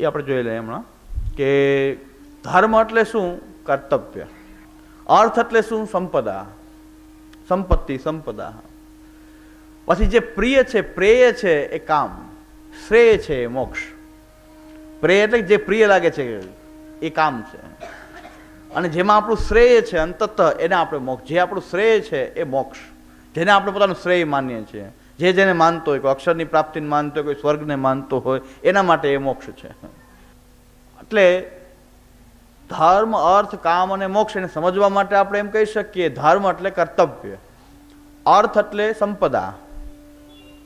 એ આપણે જોઈ લઈએ હમણાં, કે ધર્મ એટલે શું? કર્તવ્ય. અર્થ એટલે શું? સંપદા. સંપત્તિ, સંપદા. પછી જે પ્રિય છે, પ્રેય છે, એ કામ. શ્રેય છે, એ મોક્ષ. પ્રેય એટલે જે પ્રિય લાગે છે, એ કામ છે. અને જેમાં આપણું શ્રેય છે, અંતત એને આપણે મોક્ષ. જે આપણું શ્રેય છે, એ મોક્ષ. જેને આપણે પોતાનું શ્રેય માનીએ છીએ. જે જેને માનતો હોય, કોઈ અક્ષરની પ્રાપ્તિને માનતો હોય, કોઈ સ્વર્ગને માનતો હોય, એના માટે એ મોક્ષ છે. એટલે ધર્મ, અર્થ, કામ અને મોક્ષ એને સમજવા માટે આપણે એમ કહી શકીએ, ધર્મ એટલે કર્તવ્ય. અર્થ એટલે સંપદા.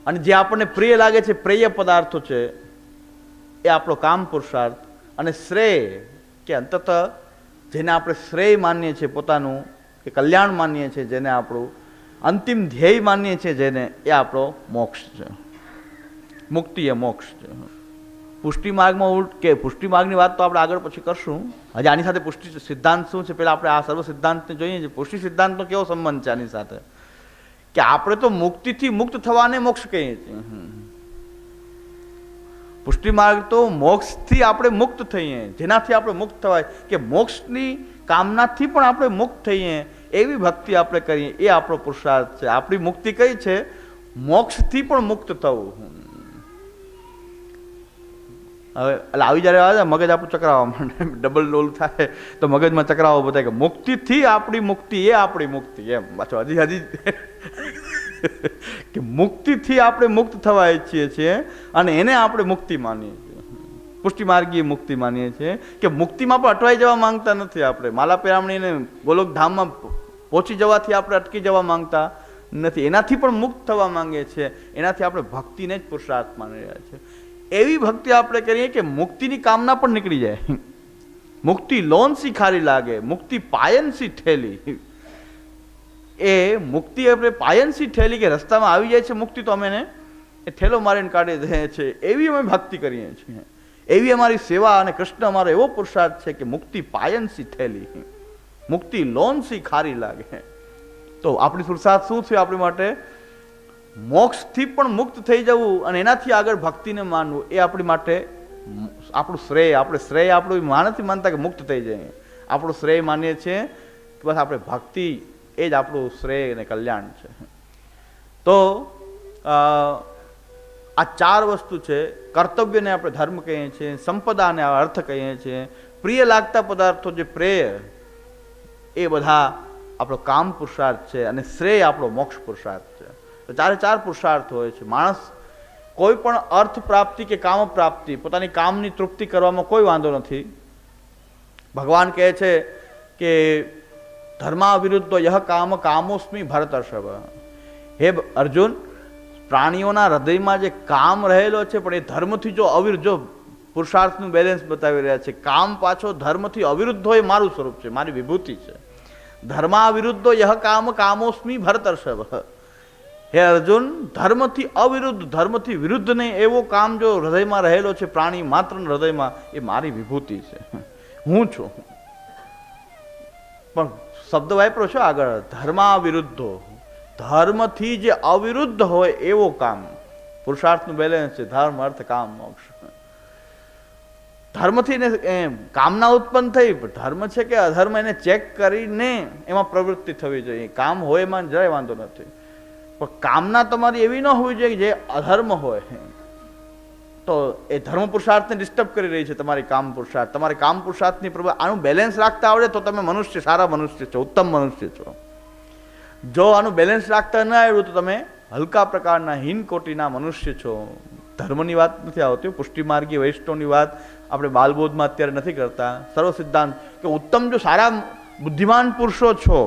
અને જે આપણને પ્રિય લાગે છે, પ્રિય પદાર્થો છે, એ આપણો કામ પુરુષાર્થ. અને શ્રેય, કે અંતત જેને આપણે શ્રેય માનીએ છીએ પોતાનું, કે કલ્યાણ માનીએ છીએ જેને આપણું અંતિમ ધ્યેય માનીએ છીએ જેને એ આપણો મોક્ષ છે. મુક્તિ એ મોક્ષ છે. પુષ્ટિ માર્ગમાં ઉલટ કે પુષ્ટિ માર્ગની વાત તો આપણે આગળ પછી કરશું. હજી આની સાથે પુષ્ટિ સિદ્ધાંત શું છે? પેલા આપણે આ સર્વ સિદ્ધાંતને જોઈએ છીએ પુષ્ટિ સિદ્ધાંતનો કેવો સંબંધ છે આની સાથે? કે આપણે તો મુક્તિથી મુક્ત થવાને મોક્ષ કહીએ છીએ. પુષ્ટિ માર્ગ તો મોક્ષથી આપણે મુક્ત થઈએ. જેનાથી આપણે મુક્ત થવાય? કે મોક્ષની કામનાથી પણ આપણે મુક્ત થઈએ. એવી ભક્તિ આપણે કરીએ, એ આપણો પુરુષાર્થ છે. આપણી મુક્તિ કઈ છે? મોક્ષથી પણ મુક્ત થવું. હવે, એટલે આવી જ્યારે આવે મગજ આપણું ચક્રાવવા માંડે. ડબલ ડોલ થાય. તો મગજમાં ચક્રાવો બતાય કે મુક્તિથી આપણી મુક્તિ, એ આપણી મુક્તિ. એમ. પાછો હજી હજી. કે મુક્તિથી આપણે મુક્ત થવા ઈચ્છીએ છીએ અને એને આપણે મુક્તિ માનીએ છીએ. પુષ્ટિ માર્ગીય મુક્તિ માનીએ છીએ. કે મુક્તિમાં પણ અટવાઈ જવા માંગતા નથી આપણે. માલા પેરામણીને ગોલોક ધામમાં પહોંચી જવાથી આપણે અટકી જવા માંગતા નથી. એનાથી પણ મુક્ત થવા માંગીએ છીએ એનાથી આપણે ભક્તિને જ પુરુષાર્થ માની રહ્યા છીએ એવી ભક્તિ આપણે કરીએ કે મુક્તિની કામના પણ નીકળી જાય. મુક્તિ લોન સી ખારી લાગે, મુક્તિ પાયન સી ઠેલી. એ મુક્તિ આપણે પાયનસી ઠેલી કે રસ્તામાં આવી જાય છે મુક્તિ તો અમે એને એ ઠેલો મારીને કાઢી દે છે એવી અમે ભક્તિ કરીએ છીએ. એવી અમારી સેવા અને કૃષ્ણ અમારો એવો પુરુષાર્થ છે કે મુક્તિ પાયનસી ઠેલી. મુક્તિ લોનસી ખારી લાગે. તો આપણી પુરુષાર્થ શું છે આપણી માટે? મોક્ષથી પણ મુક્ત થઈ જવું અને એનાથી આગળ ભક્તિને માનવું, એ આપણી માટે આપણું શ્રેય. આપણે શ્રેય આપણું માનથી માનતા કે મુક્ત થઈ જાય આપણું શ્રેય માનીએ છીએ કે બસ આપણે ભક્તિ એ જ આપણું શ્રેય અને કલ્યાણ છે. તો આ ચાર વસ્તુ છે. કર્તવ્યને આપણે ધર્મ કહીએ છીએ, સંપદાને અર્થ કહીએ છીએ. પ્રિય લાગતા પદાર્થો જે પ્રેય એ બધા આપણો કામ પુરુષાર્થ છે અને શ્રેય આપણો મોક્ષ પુરુષાર્થ છે. તો ચારે ચાર પુરુષાર્થ હોય છે, માણસ કોઈ પણ અર્થ પ્રાપ્તિ કે કામ પ્રાપ્તિ, પોતાની કામની તૃપ્તિ કરવામાં કોઈ વાંધો નથી. ભગવાન કહે છે કે ધર્મા વિરુદ્ધ યહ કામ કામોસ્મી ભરતર્ષભ. હે અર્જુન, પ્રાણીઓના હૃદયમાં જે કામ રહેલો છે, પણ એ ધર્મથી જો અવિર, જો પુરુષાર્થનું બેલેન્સ બતાવી રહ્યા છે. કામ પાછો ધર્મથી અવિરુદ્ધ હોય મારું સ્વરૂપ છે, મારી વિભૂતિ છે. ધર્મા વિરુદ્ધો યહ કામ કામોસ્મી ભરતર્ષભ. હે અર્જુન, ધર્મથી અવિરુદ્ધ, ધર્મથી વિરુદ્ધ નહીં એવો કામ જો હૃદયમાં રહેલો છે, પ્રાણી માત્ર હૃદયમાં, એ મારી વિભૂતિ છે. હું છું. પણ શબ્દ વાપરો છો આગળ ધર્મા વિરુદ્ધો ધર્મથી જે અવિરુદ્ધ હોય એવો કામ. પુરુષાર્થનું બેલેન્સ છે, ધર્મ, અર્થ, કામ, મોક્ષ. ધર્મથી ને કામના ઉત્પન્ન થઈ, પણ ધર્મ છે કે અધર્મ એને ચેક કરીને એમાં પ્રવૃત્તિ થવી જોઈએ. કામ હોય એમાં જરાય વાંધો નથી. પણ કામના તમારી એવી ન હોવી જોઈએ જે અધર્મ હોય. તો એ ધર્મ પુરુષાર્થને ડિસ્ટર્બ કરી રહી છે તમારી કામ પુરુષાર્થ. તમારી કામ પુરુષાર્થની પ્રભુ આનું બેલેન્સ રાખતા આવડે તો તમે મનુષ્ય, સારા મનુષ્ય છો, ઉત્તમ મનુષ્ય છો. જો આનું બેલેન્સ રાખતા ન આવ્યું તો તમે હલકા પ્રકારના હીન કોટીના મનુષ્ય છો. ધર્મની વાત નથી આવતી પુષ્ટિ માર્ગી વૈષ્ણવની વાત આપણે બાલબોધમાં અત્યારે નથી કરતા. સર્વ સિદ્ધાંત કે ઉત્તમ જો સારા બુદ્ધિમાન પુરુષો છો,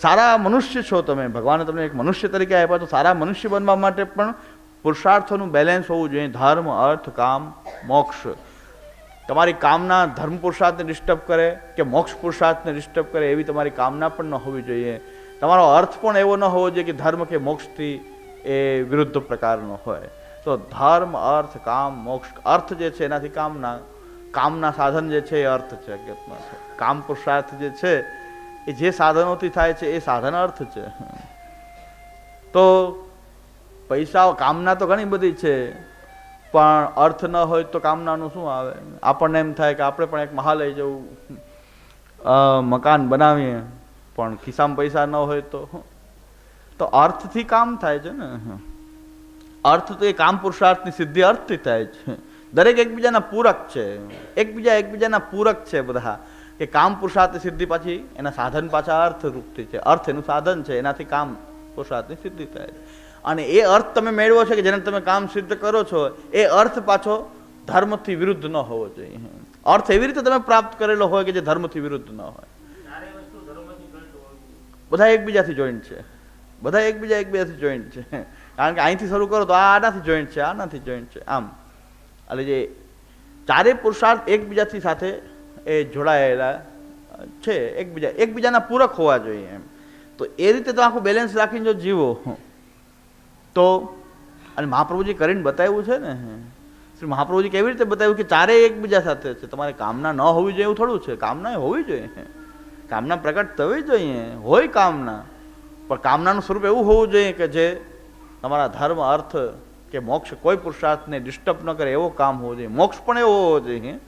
સારા મનુષ્ય છો તમે, ભગવાને તમને એક મનુષ્ય તરીકે આપ્યા, તો સારા મનુષ્ય બનવા માટે પણ પુરુષાર્થોનું બેલેન્સ હોવું જોઈએ. ધર્મ, અર્થ, કામ, મોક્ષ. તમારી કામના ધર્મ પુરુષાર્થને ડિસ્ટર્બ કરે કે મોક્ષ પુરુષાર્થને ડિસ્ટર્બ કરે એવી તમારી કામના પણ ન હોવી જોઈએ. તમારો અર્થ પણ એવો ન હોવો જોઈએ કે ધર્મ કે મોક્ષથી એ વિરુદ્ધ પ્રકારનો હોય. તો ધર્મ, અર્થ, કામ, મોક્ષ. અર્થ જે છે એનાથી કામના કામના સાધન જે છે એ અર્થ છે હકીકતમાં કામ પુરુષાર્થ જે છે એ જે સાધનોથી થાય છે એ સાધન અર્થ છે. તો પૈસા, કામના તો ઘણી બધી છે, પણ અર્થ ન હોય તો કામનાનું શું આવે? આપણને એમ થાય કે આપણે પણ એક મહાલય જેવું મકાન બનાવીએ, પણ ખિસ્સામાં પૈસા ન હોય તો. તો અર્થથી કામ થાય છે ને. અર્થ તો એ કામ પુરુષાર્થની સિદ્ધિ અર્થથી થાય છે. દરેક એકબીજાના પૂરક છે. એકબીજા એકબીજાના પૂરક છે બધા. કે કામ પુરુષાર્થની સિદ્ધિ પાછી એના સાધન પાછા અર્થરૂપથી છે. અર્થ એનું સાધન છે. એનાથી કામ પુરુષાર્થની સિદ્ધિ થાય છે. અને એ અર્થ તમે મેળવો છો કે જેને તમે કામ સિદ્ધ કરો છો, એ અર્થ પાછો ધર્મથી વિરુદ્ધ ન હોવો જોઈએ. અર્થ એવી રીતે તમે પ્રાપ્ત કરેલો હોય કે જે ધર્મથી વિરુદ્ધ ન હોય. બધા એકબીજાથી જોઈન્ટ છે. બધા એકબીજા એકબીજાથી જોઈન્ટ છે. કારણ કે અહીંથી શરૂ કરો તો આ આનાથી જોઈન્ટ છે, આનાથી જોઈન્ટ છે. આમ. એટલે જે ચારે પુરુષાર્થ એકબીજાથી સાથે એ જોડાયેલા છે, એકબીજા, એકબીજાના પૂરક હોવા જોઈએ એમ. તો એ રીતે તો આખું બેલેન્સ રાખીને જો જીવો, તો અને મહાપ્રભુજી કરીને બતાવ્યું છે ને, શ્રી મહાપ્રભુજી કેવી રીતે બતાવ્યું કે ચારે એકબીજા સાથે છે? તમારે કામના ન હોવી જોઈએ એવું થોડું છે? કામના હોવી જોઈએ. કામના પ્રગટ થવી જોઈએ. હોય કામના. પણ કામનાનું સ્વરૂપ એવું હોવું જોઈએ કે જે તમારા ધર્મ અર્થ કે મોક્ષ કોઈ પુરુષાર્થને ડિસ્ટર્બ ન કરે એવો કામ હોવો જોઈએ. મોક્ષ પણ એવો હોવો જોઈએ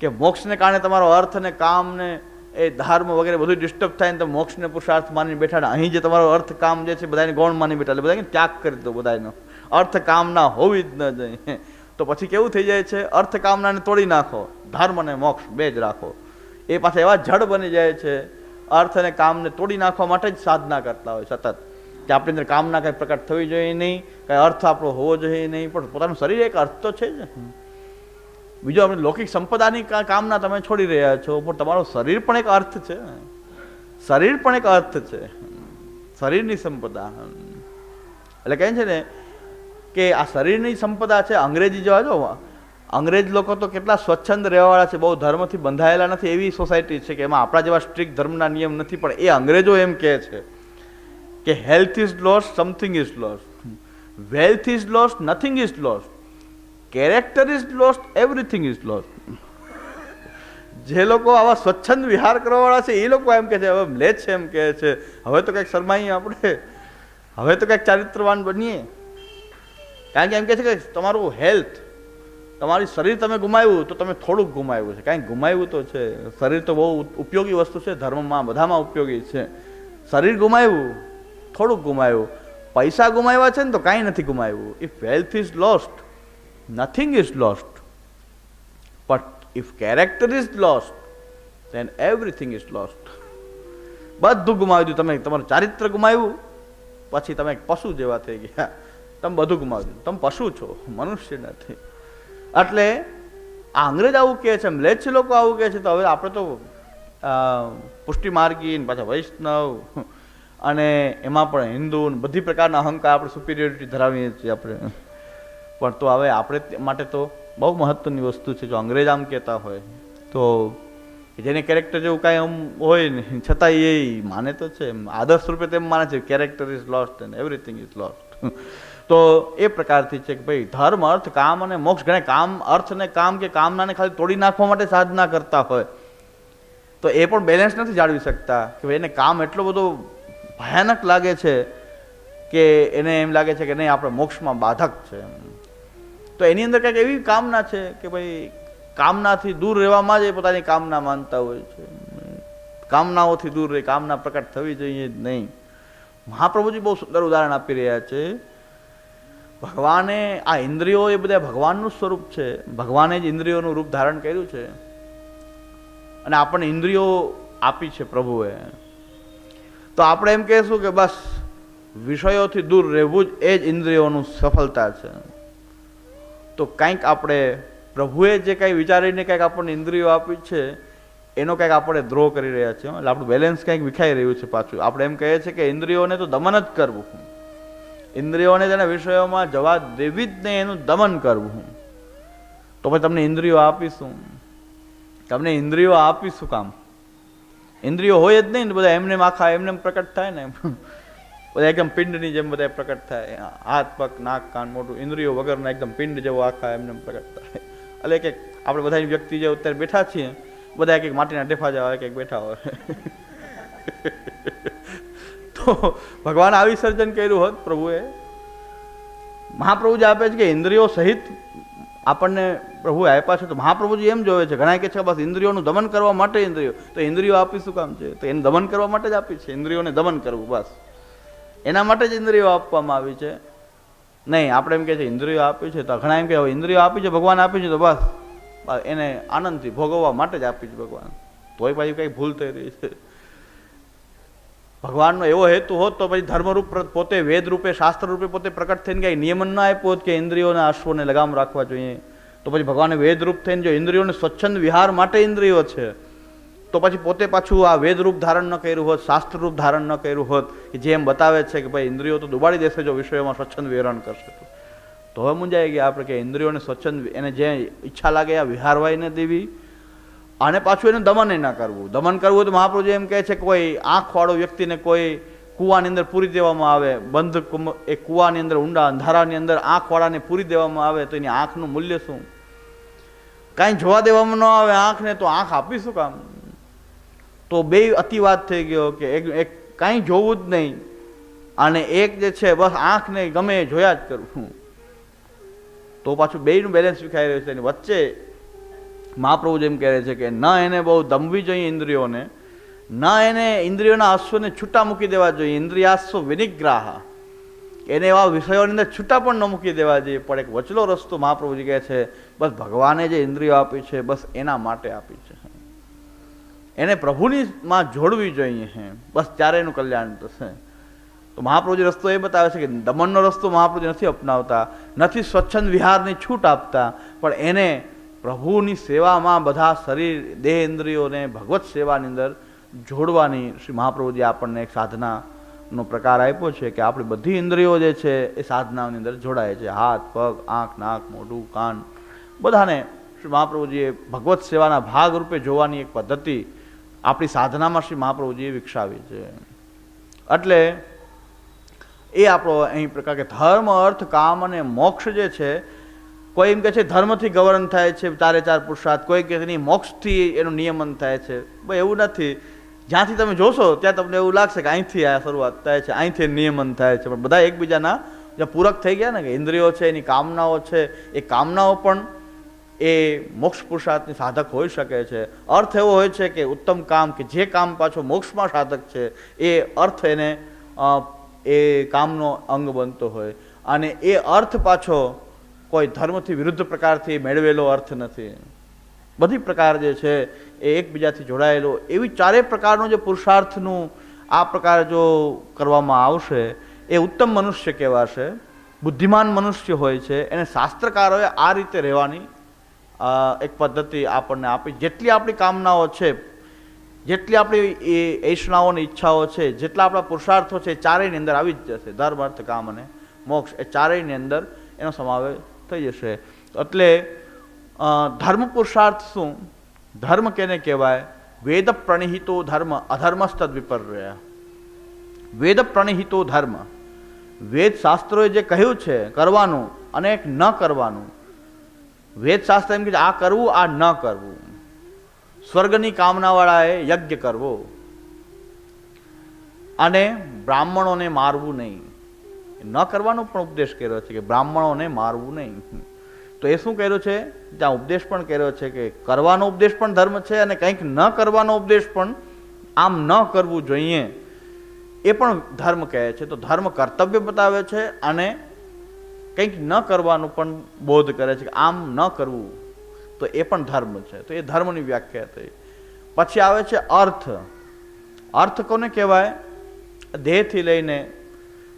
કે મોક્ષને કારણે તમારો અર્થ ને કામ ને એ ધર્મ વગેરે બધું ડિસ્ટર્બ થાય ને તો મોક્ષને પુરુષાર્થ માની બેઠા અહીં જે તમારો અર્થ કામ જે છે બધાને ગૌણ માની બેઠા એટલે બધા ત્યાગ કરી દો બધાનો અર્થ કામના હોવી જ ન જોઈએ. તો પછી કેવું થઈ જાય છે? અર્થ કામનાને તોડી નાખો. ધર્મ અને મોક્ષ બે જ રાખો. એ પાછા એવા જડ બની જાય છે, અર્થ અને કામને તોડી નાખવા માટે જ સાધના કરતા હોય સતત. કે આપણી અંદર કામના કંઈ પ્રકટ થવી જોઈએ નહીં, કંઈ અર્થ આપણો હોવો જોઈએ નહીં, પણ પોતાનું શરીર એક અર્થ તો છે જ. બીજો આપણે લૌકિક સંપદાની કામના તમે છોડી રહ્યા છો, પણ તમારું શરીર પણ એક અર્થ છે. શરીર પણ એક અર્થ છે. શરીરની સંપદા. એટલે કહે છે ને કે આ શરીરની સંપદા છે, અંગ્રેજી જોવા જો અંગ્રેજ લોકો તો કેટલા સ્વચ્છંદ રહેવાવાળા છે, બહુ ધર્મથી બંધાયેલા નથી એવી સોસાયટી છે કે એમાં આપણા જેવા સ્ટ્રિક્ટ ધર્મના નિયમ નથી, પણ એ અંગ્રેજો એમ કહે છે. કે health is lost something is lost wealth is lost nothing is lost character is lost everything is lost જે લોકો આવા સ્વચ્છંદ વિહાર કરવાવાળા છે, એ લોકો એમ કહે છે, હવે લે છે એમ કહે છે. હવે તો કંઈક શરમાઈએ આપણે. હવે તો કંઈક ચારિત્રવાન બનીએ. કારણ કે એમ કહે છે કે તમારું હેલ્થ તમારી શરીર તમે ગુમાવ્યું, તો તમે થોડુંક ગુમાવ્યું છે. કાંઈક ગુમાવ્યું તો છે. શરીર તો બહુ ઉપયોગી વસ્તુ છે, ધર્મમાં બધામાં ઉપયોગી છે. શરીર ગુમાવ્યું થોડુંક ગુમાવ્યું પૈસા ગુમાવ્યા છે ને તો કાંઈ નથી ગુમાવ્યું. If wealth is lost nothing is lost but if character is lost then everything is lost બધું ગુમાવી દીધું. તમે તમારું ચારિત્ર ગુમાવ્યું. પછી તમે પશુ જેવા થઈ ગયા. તમે બધું ગુમાવી દીધું. તમે પશુ છો. મનુષ્ય નથી. એટલે આ અંગ્રેજ આવું કહે છે, મ્લેચ્છ લોકો આવું કહે છે. તો હવે આપણે તો પુષ્ટિ માર્ગી પાછા વૈષ્ણવ અને એમાં પણ હિન્દુ બધી પ્રકારના અહંકાર આપણે સુપિરિયોરિટી ધરાવીએ છીએ આપણે. પણ તો હવે આપણે માટે તો બહુ મહત્વની વસ્તુ છે, જો અંગ્રેજ આમ કહેતા હોય, તો જેને કેરેક્ટર જેવું કાંઈ આમ હોય ને છતાં એ માને તો છે આદર્શ રૂપે તેમ માને છે character is lost and everything is lost તો એ પ્રકારથી છે કે ભાઈ, ધર્મ, અર્થ, કામ અને મોક્ષ ઘણા કામ, અર્થ ને કામ કે કામનાને ખાલી તોડી નાખવા માટે સાધના કરતા હોય. તો એ પણ બેલેન્સ નથી જાળવી શકતા કે ભાઈ એને કામ એટલો બધો ભયાનક લાગે છે કે એને એમ લાગે છે કે નહીં, આપણે મોક્ષમાં બાધક છે. તો એની અંદર કંઈક એવી કામના છે કે ભાઈ કામનાથી દૂર રહેવામાં જ એ પોતાની કામના માનતા હોય છે. કામનાઓથી દૂર રહી, કામના પ્રકટ થવી જોઈએ જ નહીં. મહાપ્રભુજી બહુ સુંદર ઉદાહરણ આપી રહ્યા છે. ભગવાને આ ઇન્દ્રિયો એ બધા ભગવાનનું સ્વરૂપ છે. ભગવાને જ ઇન્દ્રિયોનું રૂપ ધારણ કર્યું છે. અને આપણને ઇન્દ્રિયો આપી છે પ્રભુએ. તો આપણે એમ કહેશું કે બસ, વિષયોથી દૂર રહેવું જ એ જ ઇન્દ્રિયોનું સફળતા છે. તો કંઈક આપણે પ્રભુએ જે કંઈ વિચારીને કંઈક આપણને ઇન્દ્રિયો આપી છે, એનો કંઈક આપણે દ્રોહ કરી રહ્યા છીએ. એટલે આપણું બેલેન્સ કંઈક વિખાઈ રહ્યું છે પાછું. આપણે એમ કહીએ છીએ કે ઇન્દ્રિયોને તો દમન જ કરવું. ઇન્દ્રિયોને તેના વિષયોમાં જવા દેવી જ નહીં, એનું દમન કરવું. તો પછી તમને ઇન્દ્રિયો આપીશું. તમને ઇન્દ્રિયો આપીશું કામ? ઇન્દ્રિયો હોય જ નહીં ને બધા એમને આખા એમને પ્રકટ થાય ને બધા એકદમ પિંડની જેમ બધા પ્રકટ થાય. હાથ, પગ, નાક, કાન મોટું ઇન્દ્રિયો વગરના એકદમ પિંડ જેવો આખા એમને પ્રકટ થાય. એટલે કે આપણે બધા વ્યક્તિ જે અત્યારે બેઠા છીએ, બધા એક એક માટીના ઢેફા જવા એક એક બેઠા હોય. તો ભગવાન આવી સર્જન કર્યું હોત પ્રભુએ. મહાપ્રભુ જે આપે છે કે ઇન્દ્રિયો સહિત આપણને પ્રભુ આપ્યા છે તો મહાપ્રભુજી એમ જોવે છે ઘણા કે છે, બસ ઇન્દ્રિયોનું દમન કરવા માટે ઇન્દ્રિયો. તો ઇન્દ્રિયો આપી શું કામ છે? તો એને દમન કરવા માટે જ આપી છે, ઇન્દ્રિયોને દમન કરવું, બસ. એના માટે જ ઇન્દ્રિયો આપવામાં આવી છે. નહીં, આપણે એમ કહે છે, ઇન્દ્રિયો આપી છે. તો ઘણા એમ કે ઇન્દ્રિયો આપી છે, ભગવાન આપી છે. તો બસ બસ, એને આનંદથી ભોગવવા માટે જ આપી છે ભગવાન. તોય પાછી કંઈ ભૂલ થઈ રહી છે. ભગવાનનો એવો હેતુ હોત તો પછી ધર્મરૂપ પોતે વેદ રૂપે, શાસ્ત્ર રૂપે પોતે પ્રકટ થઈને કંઈ નિયમન ના આપ્યો હોત કે ઇન્દ્રિયોને અશ્વને લગામ રાખવા જોઈએ. તો પછી ભગવાને વેદરૂપ થઈને જો ઇન્દ્રિયોને સ્વચ્છંદ વિહાર માટે ઇન્દ્રિયો છે, તો પછી પોતે પાછું આ વેદ રૂપ ધારણ ન કર્યું હોત શાસ્ત્રરૂપ ધારણ ન કર્યું હોત, કે જેમ બતાવે છે કે ભાઈ ઇન્દ્રિયો તો દુબાડી દેશે જો વિષયોમાં સ્વચ્છંદ વિહરણ કરશે તો. હવે મુંજાઈ ગયા આપણે કે ઇન્દ્રિયોને સ્વચ્છંદ, એને જે ઈચ્છા લાગે આ વિહારવાય ન દેવી અને પાછું એને દમન ના કરવું. દમન કરવું તો મહાપ્રભુ એમ કહે છે કે કોઈ આંખવાળો વ્યક્તિને કોઈ કૂવાની અંદર પૂરી દેવામાં આવે, બંધ એ કૂવાની અંદર ઊંડા અંધારાની અંદર આંખવાળાને પૂરી દેવામાં આવે તો એની આંખનું મૂલ્ય શું? કાંઈ જોવા દેવામાં ન આવે આંખને તો આંખ આપીશું કામ? તો બે અતિવાદ થઈ ગયો કે એક એક કાંઈ જોવું જ નહીં. અને એક જે છે બસ આંખને ગમે જોયા જ કરવું તો પાછું બેયનું બેલેન્સ વિખાઈ રહ્યું છે એની વચ્ચે મહાપ્રભુ જેમ કહે છે કે ન એને બહુ દમવી જોઈએ ઇન્દ્રિયોને, ન એને ઇન્દ્રિયોના આંસુને છૂટા મૂકી દેવા જોઈએ ઇન્દ્રિયાશ્વ વિનિગ્રાહ. એને એવા વિષયોની અંદર છૂટા પણ ન મૂકી દેવા જોઈએ, પણ એક વચલો રસ્તો મહાપ્રભુજી કહે છે, બસ ભગવાને જે ઇન્દ્રિયો આપી છે, બસ એના માટે આપી છે. એને પ્રભુની માં જોડવી જોઈએ હે, બસ ત્યારે એનું કલ્યાણ થશે. તો મહાપ્રભુજી રસ્તો એ બતાવે છે કે દમનનો રસ્તો મહાપ્રભુજી નથી અપનાવતા, નથી સ્વચ્છંદ વિહારની છૂટ આપતા, પણ એને પ્રભુની સેવામાં બધા શરીર, દેહ ઇન્દ્રિયોને ભગવત સેવાની અંદર જોડવાની શ્રી મહાપ્રભુજી આપણને એક સાધનાનો પ્રકાર આપ્યો છે કે આપણી બધી ઇન્દ્રિયો જે છે એ સાધનાની અંદર જોડાય છે. હાથ, પગ, આંખ, નાક, મોઢું, કાન. બધાને શ્રી મહાપ્રભુજીએ ભગવત સેવાના ભાગ રૂપે જોવાની એક પદ્ધતિ આપણી સાધનામાં શ્રી મહાપ્રભુજીએ વિકસાવી છે. એટલે એ આપણો અહીં પ્રકાર કે ધર્મ, અર્થ, કામ અને મોક્ષ જે છે કોઈ એમ કહે છે, ધર્મથી ગવર્ન થાય છે, ચારે ચાર પુરુષાર્થ. કોઈ કહે નહીં, મોક્ષથી એનું નિયમન થાય છે. ભાઈ એવું નથી. જ્યાંથી તમે જોશો, ત્યાં તમને એવું લાગશે કે અહીંથી આ શરૂઆત થાય છે, અહીંથી નિયમન થાય છે. પણ બધા એકબીજાના જે પૂરક થઈ ગયા ને, કે ઇન્દ્રિયો છે, એની કામનાઓ છે, એ કામનાઓ પણ એ મોક્ષ પુરુષાર્થની સાધક હોઈ શકે છે. અર્થ એવો હોય છે કે ઉત્તમ કામ કે જે કામ પાછો મોક્ષમાં સાધક છે, એ અર્થ એને એ કામનો અંગ બનતો હોય. અને એ અર્થ પાછો કોઈ ધર્મથી વિરુદ્ધ પ્રકારથી મેળવેલો અર્થ નથી. બધી પ્રકાર જે છે એ એકબીજાથી જોડાયેલો, એવી ચારેય પ્રકારનો જે પુરુષાર્થનું આ પ્રકાર જો કરવામાં આવશે, એ ઉત્તમ મનુષ્ય કહેવાશે, બુદ્ધિમાન મનુષ્ય હોય છે, એને શાસ્ત્રકારોએ આ રીતે રહેવાની એક પદ્ધતિ આપણને આપી. જેટલી આપણી કામનાઓ છે, જેટલી આપણી એ ઐષ્ણાઓની ઈચ્છાઓ છે, જેટલા આપણા પુરુષાર્થો છે ચારેયની અંદર આવી જ જશે. ધર્મ, અર્થ, કામ અને મોક્ષ, એ ચારેયની અંદર એનો સમાવેશ થઈ જશે. એટલે ધર્મ પુરુષાર્થ શું? ધર્મ કેને કહેવાય? વેદ પ્રણિહિતો ધર્મ અધર્મસ્તદ વિપર્ય વેદ પ્રણિહિતો ધર્મ. વેદ શાસ્ત્રોએ જે કહ્યું છે, કરવાનું, અને એક ન કરવાનું. વેદ શાસ્ત્ર એમ કે આ કરવું, આ ન કરવું. સ્વર્ગની કામનાવાળાએ યજ્ઞ કરવો. અને બ્રાહ્મણોને મારવું નહીં. ન કરવાનો પણ ઉપદેશ કર્યો છે કે બ્રાહ્મણોને મારવું નહીં. તો એ શું કર્યું છે? ત્યાં ઉપદેશ પણ કર્યો છે કે કરવાનો ઉપદેશ પણ ધર્મ છે અને કંઈક ન કરવાનો ઉપદેશ પણ આમ ન કરવું જોઈએ એ પણ ધર્મ કહે છે. તો ધર્મ કર્તવ્ય બતાવે છે અને કંઈક ન કરવાનું પણ બોધ કરે છે કે આમ ન કરવું. તો એ પણ ધર્મ છે. તો એ ધર્મની વ્યાખ્યા થઈ. પછી આવે છે અર્થ. અર્થ કોને કહેવાય? દેહથી લઈને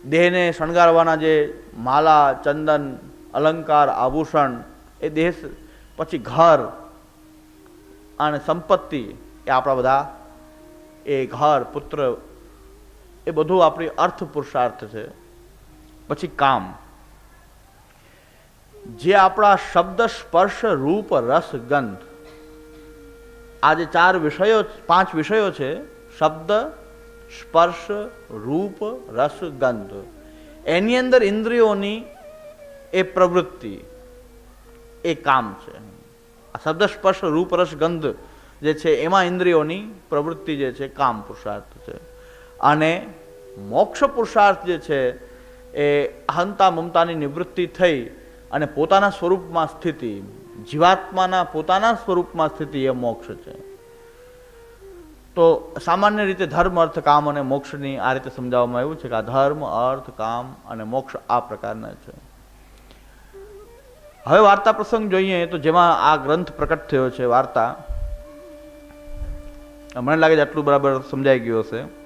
દેહને શણગારવાના જે માલા, ચંદન, અલંકાર, આભૂષણ, એ દેહ પછી ઘર અને સંપત્તિ એ આપણા બધા, એ ઘર, પુત્ર, એ બધું આપણી અર્થ પુરુષાર્થ છે. પછી કામ. જે આપણા શબ્દ સ્પર્શ રૂપ રસ ગંધ, આ જે ચાર વિષયો, પાંચ વિષયો છે, શબ્દ સ્પર્શ, રૂપ, રસ, ગંધ. એની અંદર ઇન્દ્રિયોની એ પ્રવૃત્તિ, એ કામ છે. આ શબ્દ સ્પર્શ, રૂપ, રસ, ગંધ જે છે, એમાં ઇન્દ્રિયોની પ્રવૃત્તિ જે છે, કામ પુરુષાર્થ છે. અને મોક્ષ પુરુષાર્થ જે છે, એ અહંતા મમતાની નિવૃત્તિ થઈ અને પોતાના સ્વરૂપમાં સ્થિતિ, જીવાત્માના પોતાના સ્વરૂપમાં સ્થિતિ એ મોક્ષ છે. તો સામાન્ય રીતે ધર્મ, અર્થ, કામ અને મોક્ષની આ રીતે સમજાવવામાં આવ્યું છે કે આ ધર્મ, અર્થ, કામ અને મોક્ષ આ પ્રકારના છે. હવે વાર્તા પ્રસંગ જોઈએ તો જેમાં આ ગ્રંથ પ્રકટ થયો છે, વાર્તા. મને લાગે છે આટલું બરાબર સમજાઈ ગયું હશે.